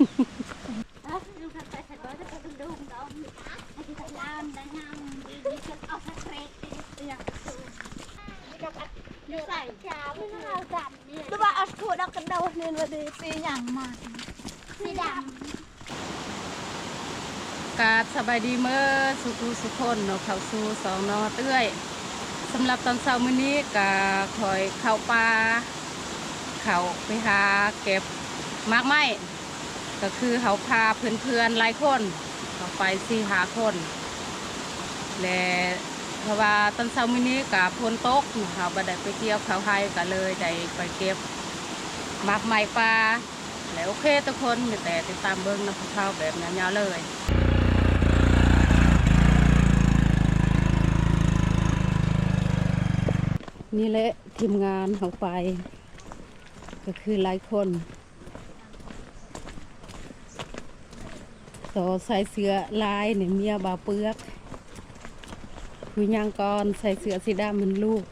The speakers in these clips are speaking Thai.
มตะยำดีดีจนเอาสเปรย์อย่างสูงใส่ชาไม่น่าจัดเนี่ยดูว่าเอาขวดอากระโดดเนี่ยมาดีปีอย่างมาสีดกาบสบายดีเมื่อสุขุสุคนเนาะเขาสู่สองนอเตื้อยสำหรับตอนเช้ามื้อนี้ก็คอยเข้าป่าเขาไปหาเก็บมากไม้ ก็คือเขาพาเพื่อนๆหลายคนเขาไปสี่หาคนและเพราะว่าตอนเช้ามื้อนี้กับพนตกเขาบัได้ไปเกี่ยวเขาให้ก็เลยได้ไปเก็บมากไม้ป่าแล้วโอเคทุกคนมีแต่ติดตามเบิ้งนะพวกเขาแบบยาวๆเลยนี่แหละทีมงานเขาไป ก็คือหลายคน ต่อใส่เสื้อลายเนี่ยเมียบาเปลือกคุยยางกรใส่เสื้อสีดำมันลูก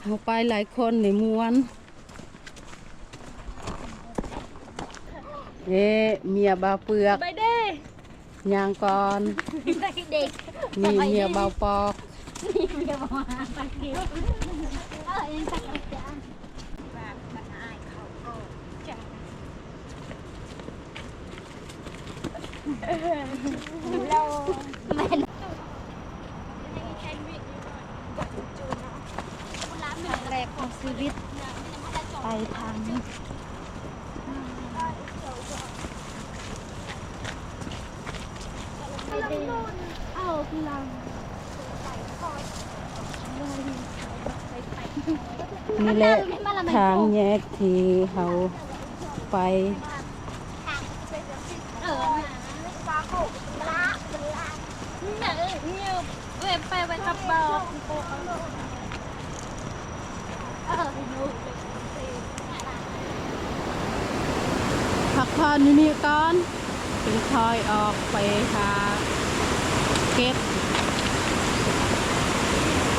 เขาไปหลายคนในมวนเอ๊ะเมียบาเปลือกไปเด้ยางก่อนเด็กนี่เมียเบาปอกำเดี๋ยวมาตะเกียบเออเองตะเกียบจ้า แบบมันอายเขาก็จัง เราแรกของชีวิตไปทางนี้เอาพลังนี่แหละทางแยกที่เขาไป เออเนี่ยเนี่ยเว็บไปไปตับบอเออหนูพักผ่อนอยู่นี่ก่อนถึงคอยออกไปหาเก็บ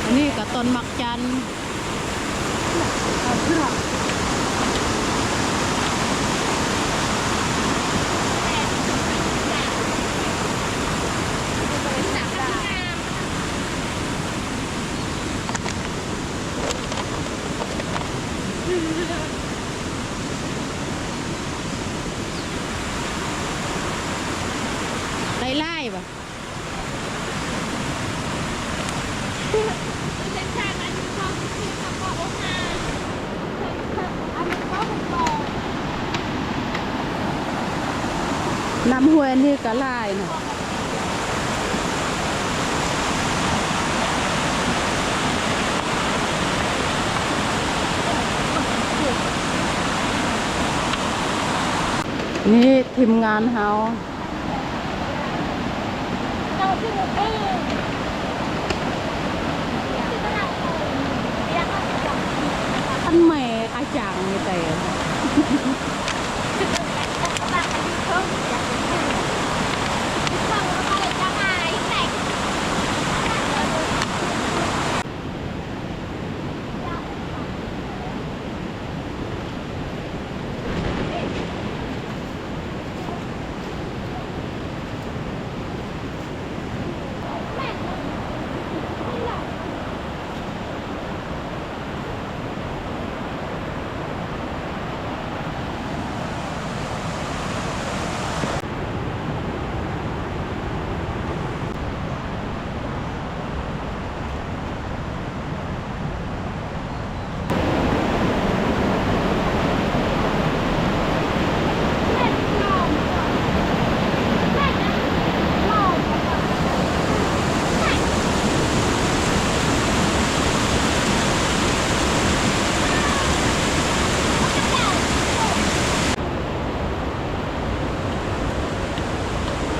อันนี้กับต้นมักจันทร์ ไล่ไล่ปะเส้นทางนั้นมีความคิดความบอกว่าอันนี้ก็ผมบอกน้ำห้วยนี่ก็ไล่นะนี่ ทีมงานเฮาเราที่เออที่ตลาดโตเรียกว่าเป็นอย่างท่านแม่อาจารย์นี่แต่ บางอายุเพิ่มอยากเป็นฟังแล้วก็เลยจะหายแต่ น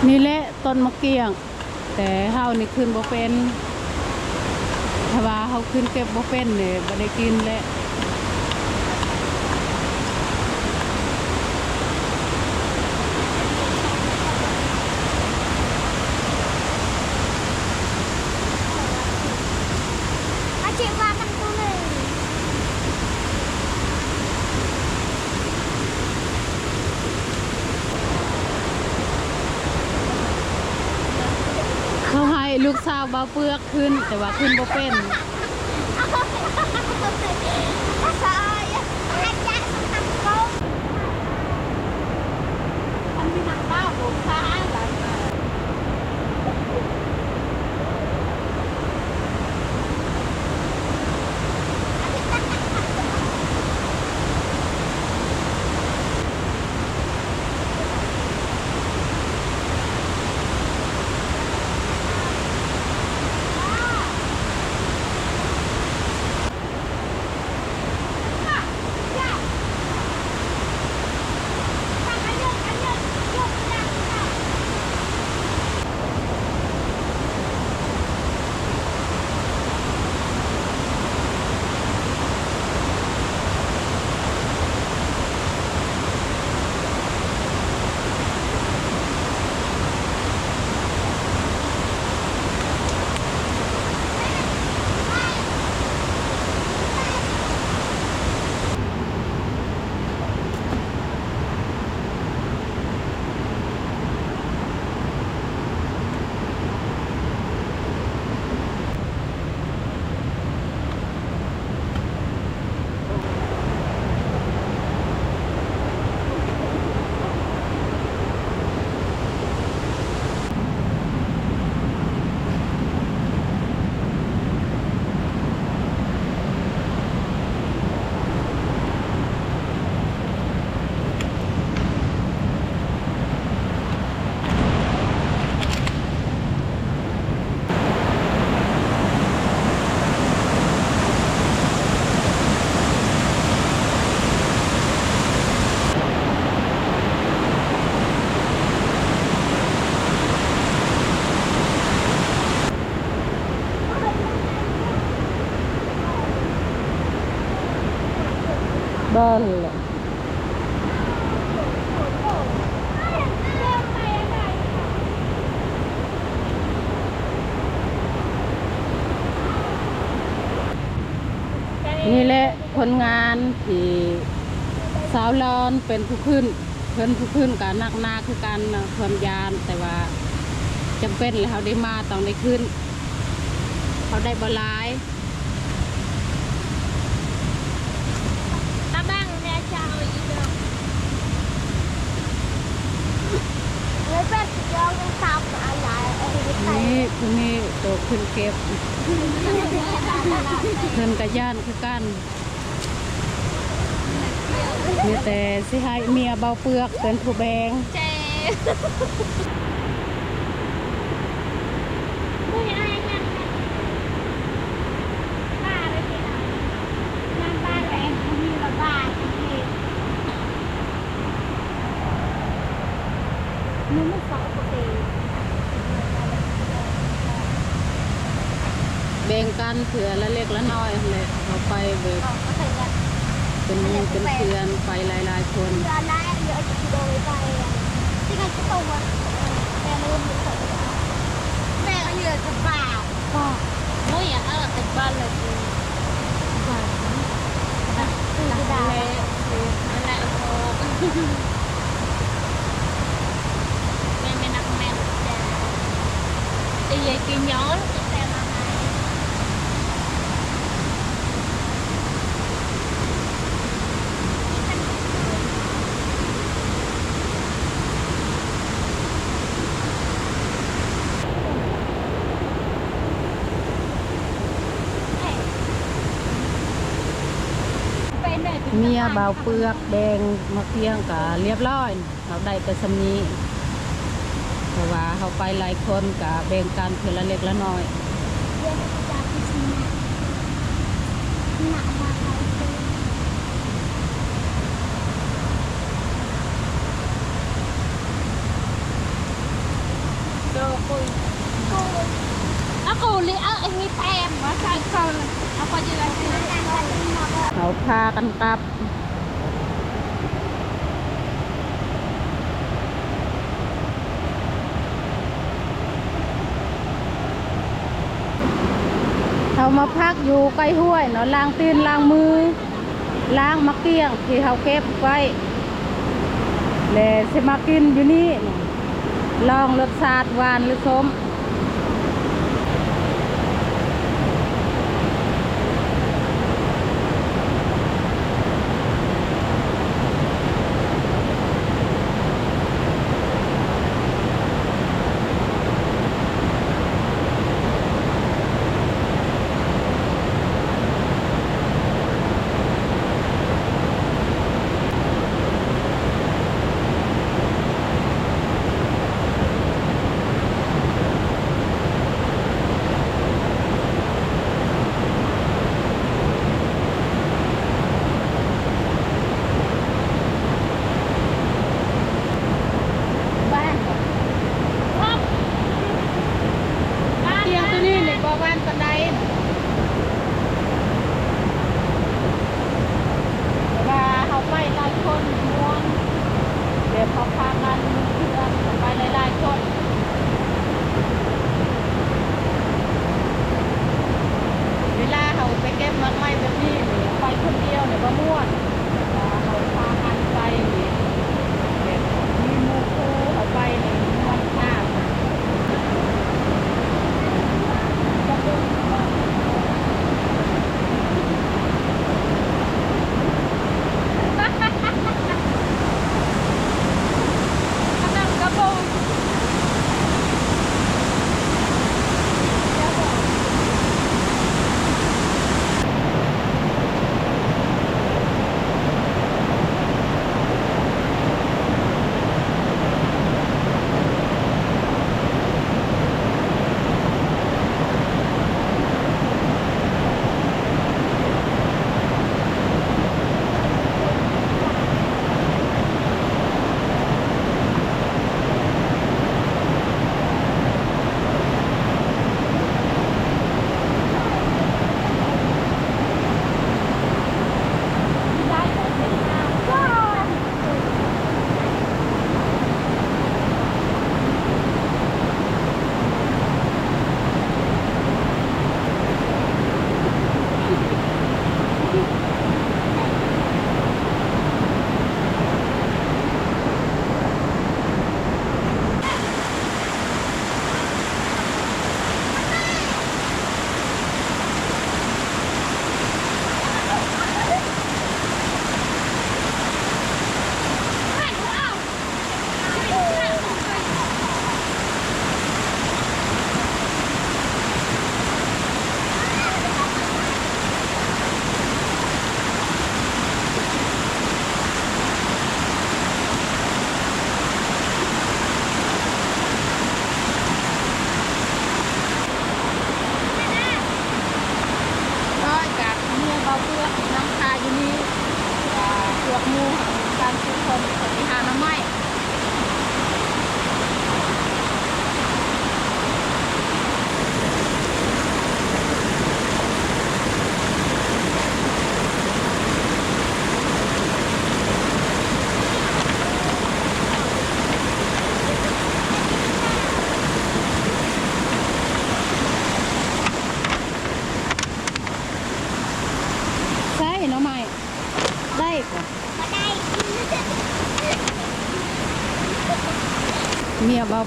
นี่แหละต้ นมะเกียง แต่เฮานี่ขึ้นบ่เป็นถ้าว่าเฮาขึ้นเก็บบ่เป็นเนี่ยบ่ได้กินแหละ อาชีพว่ามันตัวหนึ่ง เขาให้ลูกสาว เบาเปลือกขึ้นแต่ว่าขึ้นบ่เป็น บ้านแหละนี่แหละผลงานที่สาวรอนเป็นผู้ขึ้น เพิ่นผู้ขึ้นกับนักหนาคือการความยานแต่ว่าจำเป็นแล้วเขาได้มาต้องได้ขึ้น เขาได้บลาย ตาบ้างเนี่ยจะเอาอีกแล้วเลยเป็นยองทำอะไรอะไร นี่คือนี่ตัวขึ้นเก็บเพิ่นกระย่านคือกันมีแต่สิให้เมียเบาเปลือกเป็นผู้แบงเจไม่อะไรงานบ้าเลยพี่นะงานบ้านแรงมีละบ้านพี่นึกไม่สอบปกติ แบ่งกันเผื่อละเล็กละน้อยเลย เอาไปแบบออกก็เคยแบบเป็นหมู่เป็นเพื่อนไปหลายๆคนเดือนละเยอะจะโดยไปที่กันก็ตัวแม่ลืมมือแม่ก็เหลือจะบาทก็โอ้ยอะเออติดบ้านเลยคือบาทคือกระดาษนั่นแหละโอ้แม่ไม่นักแม่แต่ตีใหญ่กินย้อนแต่มาไหม เมียเบาเปลือกแดงมาเพียงกะเรียบร้อยเขาได้แต่สำนี้เพราะว่าเขาไปหลายคนกะแบ่งกันเพื่อละเล็กละน้อยเรียนจากพิซซ่าหนักมากเลย cùi cùi nó cùi li ơ anh nghĩ tem mà sao không nó coi như là gì เขาพากันกลับเขามาพักอยู่ใกล้ห้วยเนาะล้างตีนล้างมือล้างมะเกี้ยงที่เขาเก็บไว้แล้วสิมากินอยู่นี่ลองรสชาติหวานหรือส้ม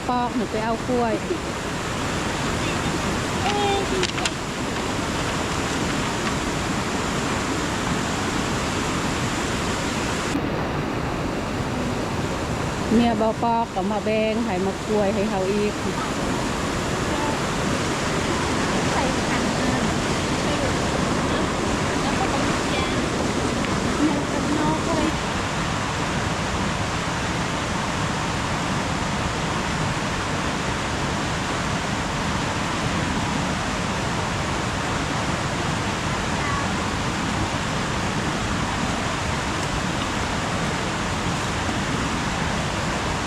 ปอกหนูไปเอากล้วยเมียบอปอกก็มาแบงให้มากล้วยให้เขาอีก Phải thẳng Nó có bóng da Nó có nó thôi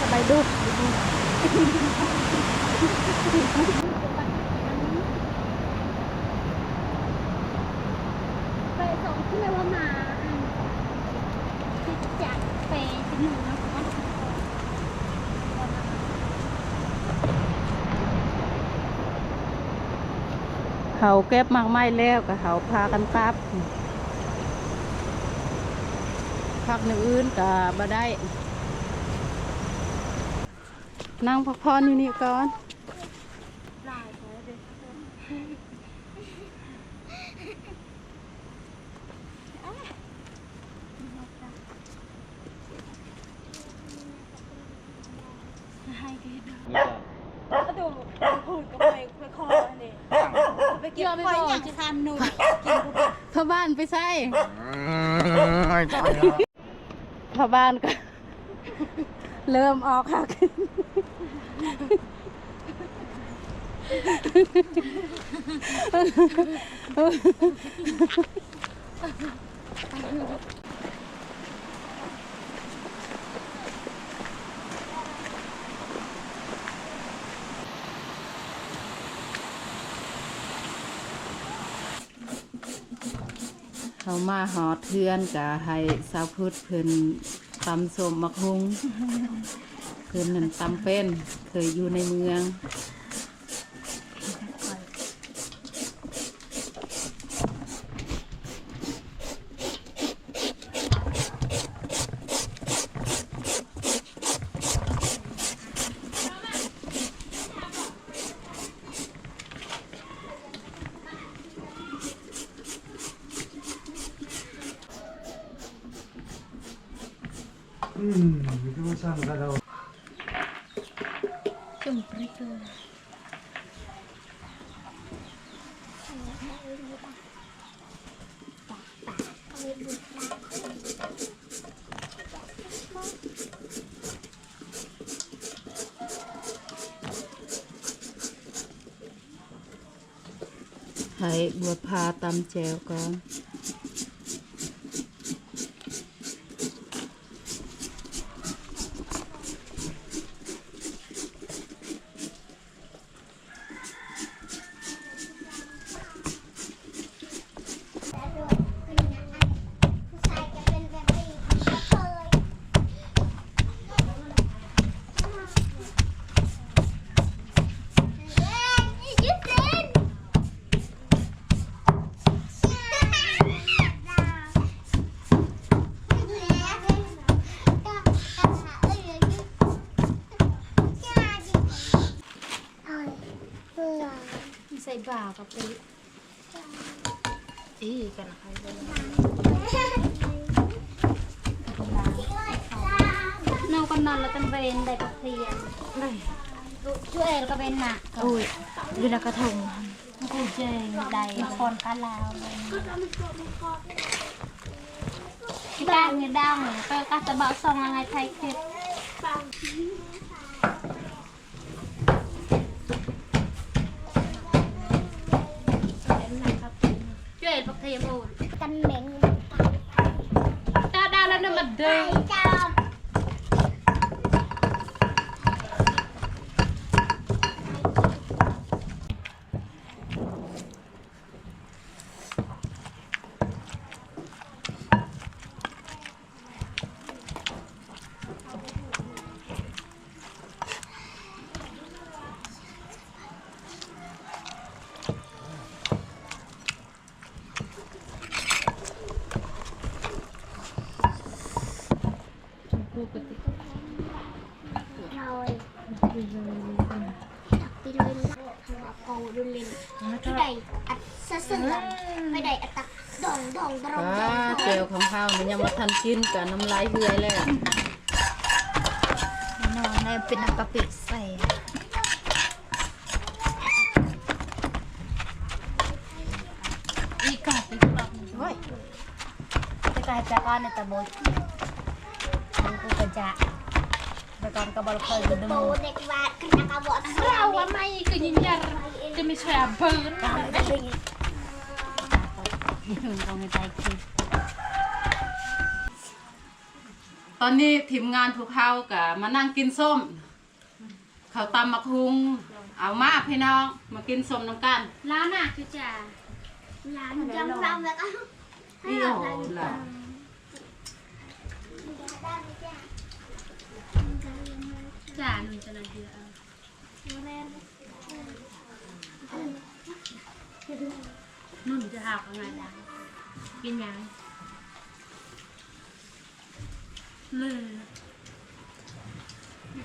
สบายดู ไปส่งที่ไม่ว่ามาอันที่จากไปที่หนึ่งนะมัน เขาเก็บมากไม้แล้วก็เขาพากันกลับพักหนึ่งอื่นกับ่ได้ นั่งพักผ่อนอยู่นี่ก่อน ไปเก็บไฟอย่างคันหนูพ่อบ้านไปใส่พ่อบ้านก็ เริ่มออกค่ะ เขามาหอเทือนกะให้สาวพุทธเพิ่นตำสมมักฮุงเพิ่นนั่นตำเป็นเคยอยู่ในเมือง Ừ, cái bữa sang ra đầu. Chung prito. Hãy bùa pha tâm trèo con. กับไปอีกันนะใครเลยน้องก็นอนแล้วกันเวนได้กับเพียนช่วยแล้วก็เป็นหนักโอ้ยเวลากระทงกูเจงได้ละครกันลาวที่บ้านเนี่ยดังก็กระเบาซองอะไรไทยคลิปช่วยปักเทียมอูกันเหม็ง ดาดาแล้วนี่มันเด้ง จาม เราปีเลยปีเลยหัวโกดุลินที่ใดอัดเสือไม่ได้อัดตักดองดองดองด ป้า อง แจวของข้าวมันยังมา ทันกินกับน้ำลายเหือยแล้วนอนในเป็นน้ำกะปิใส่อีกาติกลับเฮ้ยจะกลายจากการในตะบดมันกูกระจะแต่ก่อนก็บอลเคยดูดูโบเด็กวาดกันนักบวชเสือเราว่าไม่ก็ยินยันจะไม่ใช่เบิร์นตาม ตรงในใจคือตอนนี้ทีมงานพวกเขากะมานั่งกินส้ม เขาวตำมักฮุง เอามาพี่น้องมากินสมน้ำกันร้านอะจุจ่าร้านจังรำแล้วก็นี่โอ้โหล่ะจ่าหนุ่มจะนานเดียวนุ่นจะหาอะไรนะกินยัง เลย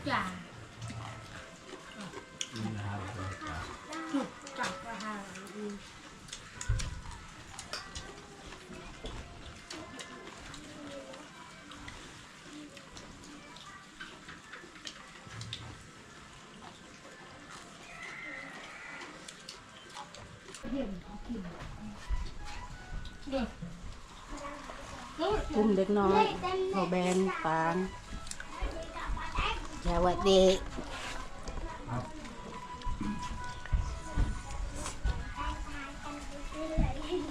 จ่าจุ กุ้มเด็กน้อยพอแบนปางสวัสดี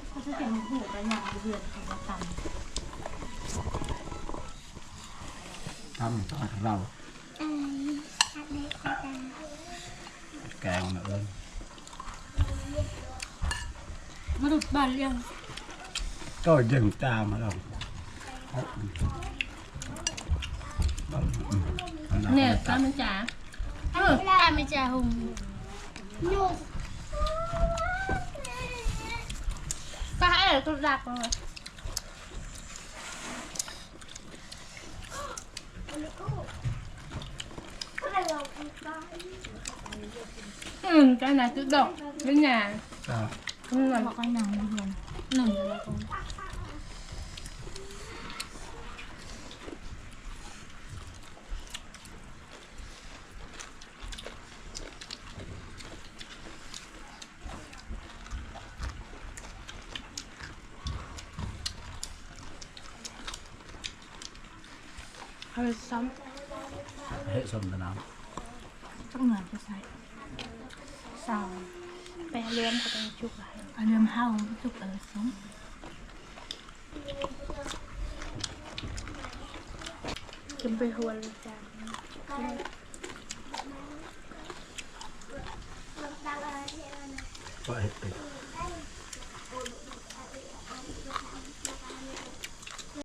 เขาจะเป็นหูกระหน่ำเดือดเขาก็ตทำตอนเราแกงนะเอิญำมาดูบ้านเลี้ยงก็ยังตามมาเรา เนี่ยตามันจ๋าเออตามันจ๋าหงนุ่มก็ให้เราตุดักเลยอืมใจหนาจุดดอกเป็นหนาก็อืมบอกให้หนังมันหนึ่งหนึ่งแล้วก็เอาไปซ้เฮ้ยสมน้ำต้องเหนือไปใส่สาวไปเลื่อมก็ไปจุกอะไรเ